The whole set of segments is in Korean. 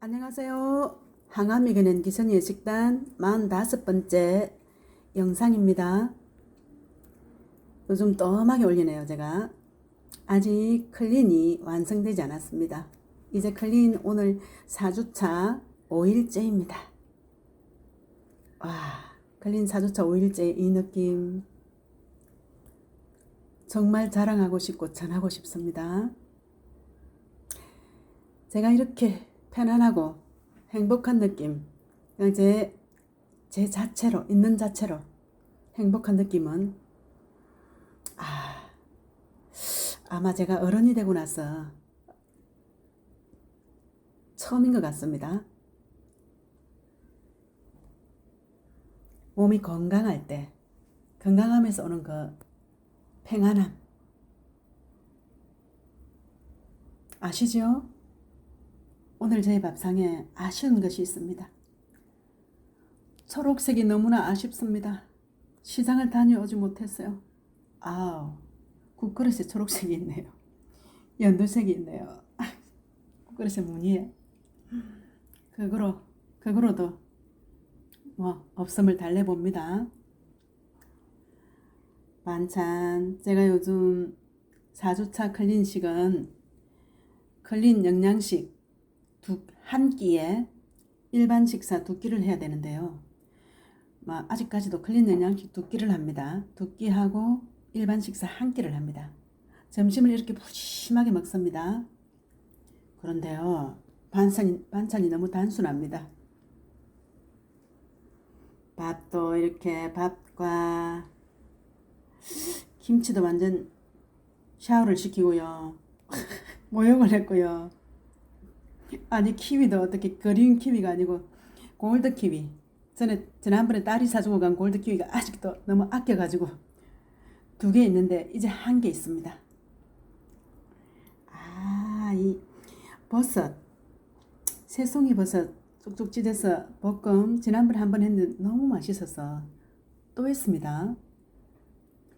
안녕하세요. 항암이 그는 기선의 식단 45번째 영상입니다. 요즘 또하게 올리네요, 제가. 아직 클린이 완성되지 않았습니다. 이제 클린 오늘 4주차 5일째입니다. 와, 클린 4주차 5일째 이 느낌. 정말 자랑하고 싶고 전하고 싶습니다. 제가 이렇게 편안하고 행복한 느낌, 그냥 제, 제 자체로, 있는 자체로 행복한 느낌은, 아, 아마 제가 어른이 되고 나서 처음인 것 같습니다. 몸이 건강할 때, 건강함에서 오는 그 평안함. 아시죠? 오늘 제 밥상에 아쉬운 것이 있습니다. 초록색이 너무나 아쉽습니다. 시장을 다녀오지 못했어요. 아우, 국그릇에 초록색이 있네요. 연두색이 있네요. 국그릇에 무늬에. 그거로, 그거로도 뭐 없음을 달래봅니다. 반찬. 제가 요즘 4주차 클린식은 클린 영양식 두, 한 끼에 일반 식사 두 끼를 해야 되는데요. 뭐 아직까지도 클린 영양식 두 끼를 합니다. 두 끼하고 일반 식사 한 끼를 합니다. 점심을 이렇게 푸짐하게 먹습니다. 그런데요, 반찬이, 반찬이 너무 단순합니다. 밥도 이렇게 밥과 김치도 완전 샤워를 시키고요. 모욕을 했고요. 아니 키위도 어떻게 그린 키위가 아니고 골드 키위. 전에 지난번에 딸이 사주고 간 골드 키위가 아직도 너무 아껴가지고 두 개 있는데 이제 한 개 있습니다. 아, 이 버섯 새송이 버섯 쪽쪽 찢어서 볶음 지난번에 한 번 했는데 너무 맛있어서 또 했습니다.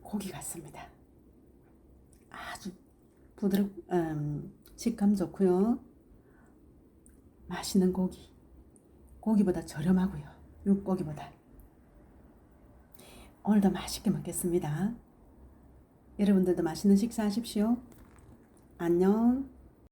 고기 같습니다. 아주 부드럽, 음, 식감 좋고요. 맛있는 고기. 고기보다 저렴하고요. 육고기보다. 오늘도 맛있게 먹겠습니다. 여러분들도 맛있는 식사 하십시오. 안녕.